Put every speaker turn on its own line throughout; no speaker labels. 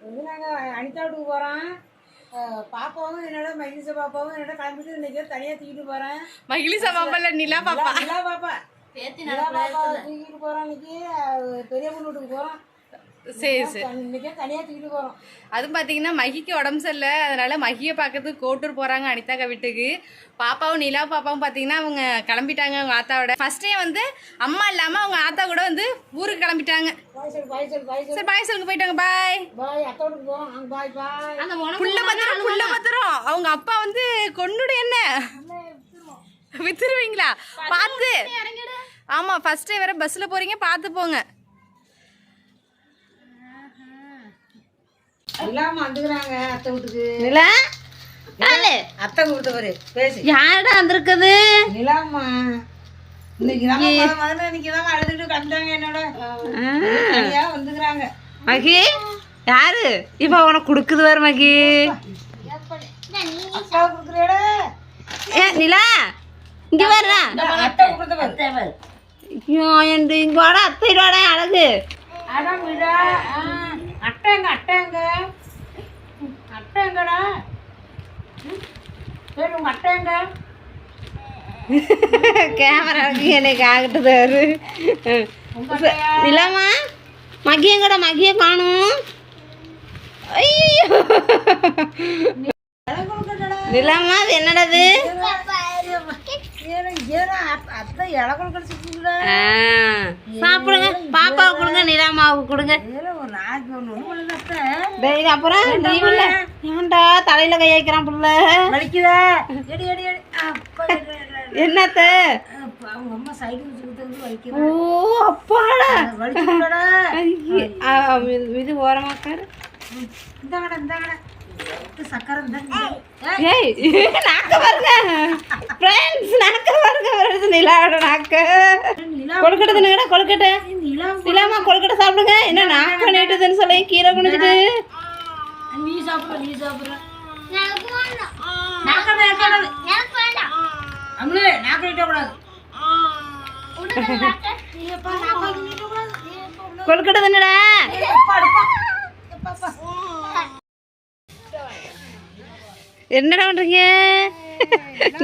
வந்து நாங்கள் அனிதா வீட்டுக்கு போகிறோம் பாப்பாவும் என்னோட மகிழ்ச்சி பாப்பாவும் என்னோட கிளம்பிட்டு இன்னைக்கு தனியாக தூக்கிட்டு போகிறேன்
மகிழிசா பாப்பால நிலா பாப்பா?
நிலா பாப்பா. நிலா பாப்பா தூக்கிட்டு போகிறோம் இன்னைக்கு. பெரிய பொண்ணு வீட்டுக்கு போகிறோம்
சரி சரி. அதுவும் பார்த்தீங்கன்னா மகிக்கு உடம்பு சரியில்லை. அதனால மகியை பார்க்கறதுக்கு கோட்டூர் போகிறாங்க அனிதாக்கா வீட்டுக்கு. பாப்பாவும் நிலா பாப்பாவும் பார்த்தீங்கன்னா அவங்க கிளம்பிட்டாங்க அவங்க ஆத்தாவோட. ஃபர்ஸ்டே வந்து அம்மா இல்லாமல் அவங்க ஆத்தா கூட வந்து ஊருக்கு கிளம்பிட்டாங்க. சரி பாய் சொல்லுங்க போயிட்டாங்க பாய். புள்ள பத்திரம் புள்ள பத்திரம். அவங்க அப்பா வந்து கொண்டுடு என்ன? வித்துருவீங்களா? பார்த்து. ஆமா ஃபர்ஸ்ட் வேற பஸ்ல போறீங்க பார்த்து போங்க.
இல்லாமல் வந்துக்கிறாங்க அத்தை வீட்டுக்கு.
நிலா?
அத்தை கொடுத்தவரு பேசி.
யாரடா வந்திருக்குது?
நிலாம்மா. இன்னைக்கு தான் முதல்ல இன்னைக்கு தான் அழுதுட்டு கண்டாங்க என்னோட. வந்துக்கிறாங்க.
மகி யாரு? இப்ப உனக்கு கொடுக்குது வேற மகி.
அப்பா கொடுக்குறேடா
ஏ நிலா இங்க வர்றா
அத்தை
ஐயோ என் இங்க வாட அத்தையிட அழகு.
அதான் விடா. அட்டைங்க அட்டைங்க. அட்டைங்கடா. சரி உங்க அட்டைங்க.
கேமரா எனக்கு ஆகிட்டது அவரு. நிலாமா மகியங்கடா மகிய காணும். ஐயோ நிலாமா அது என்னடாது சாப்பிடுங்க. பாப்பாவுக்கு கொடுங்க நிலாமாவுக்கு கொடுங்க. அப்புறம் ஏன்டா தலையில கை வைக்கிறான் புள்ள.
வலிக்குதா.
என்னத்த ஓ அப்பாடா. இது- ஓரமாக்காரு
இந்தாங்கடா இந்தாங்கடா இது சக்கரை இந்தாங்க
ஏய் நாக்க பாருங்க. ஃப்ரெண்ட்ஸ் நிலாவோட நாக்க கொழுக்கட்டை தின்னுங்கடா கொழுக்கட்டை. நிலாமா கொழுக்கட்டை சாப்பிடுங்க. என்ன நாக்க நீட்டுதுன்னு சொல்லி கீரை குனிஞ்சிட்டு
நீ சாப்பிடுற நீ சாப்பிடுற அம்மளே நாக்கு நீட்டக்கூடாது
கொழுக்கட்டை தின்னுடா. என்னடா பண்றீங்க?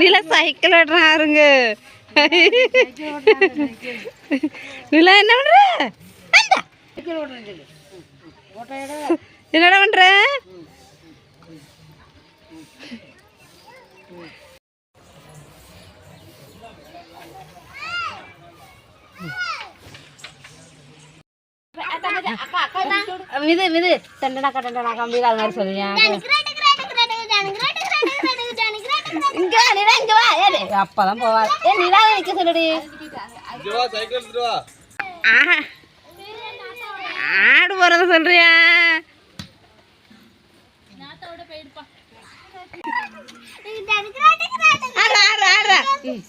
நிலா சைக்கிள் ஓட்டுறான் நிலா என்ன பண்ற? என்னடா பண்ற? மிது மிது. தண்டனாக்கா தண்டனாக்கா மீது அது மாதிரி சொல்லுங்க இங்க வா நிலா இங்க வா ஏறு. அப்பதான் போவார் ஏ நிலா நிக்க சொல்லுடி. ஆஹா. ஆடு போறத சொல்றியா? ஆடுறா ஆடுறா ஆடுறா ம்.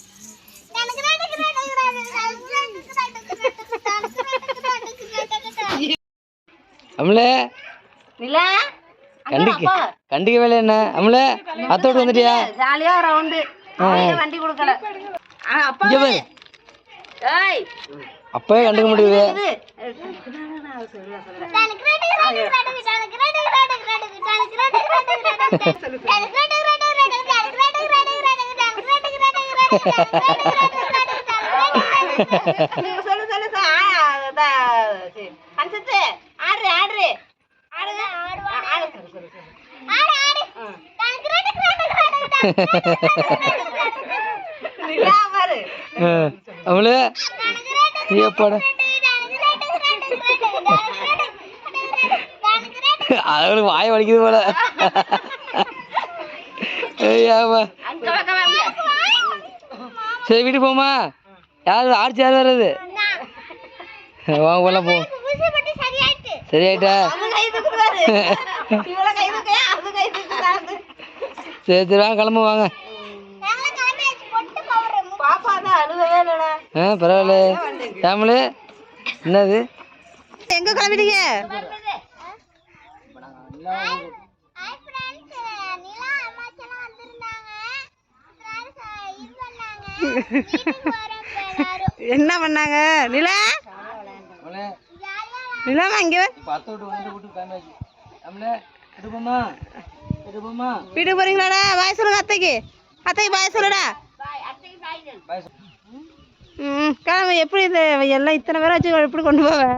அமலே.
நிலா.
கண்டிக்க கண்டிக்க வேலை என்ன அமலே அத்தோடு வந்துட்டியா
ஜாலியா ரவுண்டு வண்டி கொடுக்கல
அப்பவே கண்டுக்க முடியுது
சொல்லு சொல்லு ஆடுறு ஆடுறு ஆடுங்க ஆ,
அமலே ஏப்பாடா அவளுக்கு வாய் வலிக்குது போல. சரி வீட்டுக்கு போமா? யார் ஆட்சி யார் வர்றது? வாங்க போலாம் போ. சரி சரி சரி வாங்க கிளம்பு வாங்க. ஆ பரவாயில்ல ஃபேமிலி என்னது?
எங்க கிளம்பிட்டீங்க? என்ன பண்ணாங்க? நிலா? நிலாமா இங்க வா.
பத்து விட்டு வந்து விட்டு கிளம்பியாச்சு அம்ல எடுப்போமா எடுப்போமா
வீட்டுக்கு போறீங்களாடா? பாய் சொல்லுங்க அத்தைக்கு. அத்தைக்கு பாய் சொல்லுடா. ம் கிளம்பு எப்படி இது எல்லாம் இத்தனை பேரை வச்சு எப்படி கொண்டு போவேன்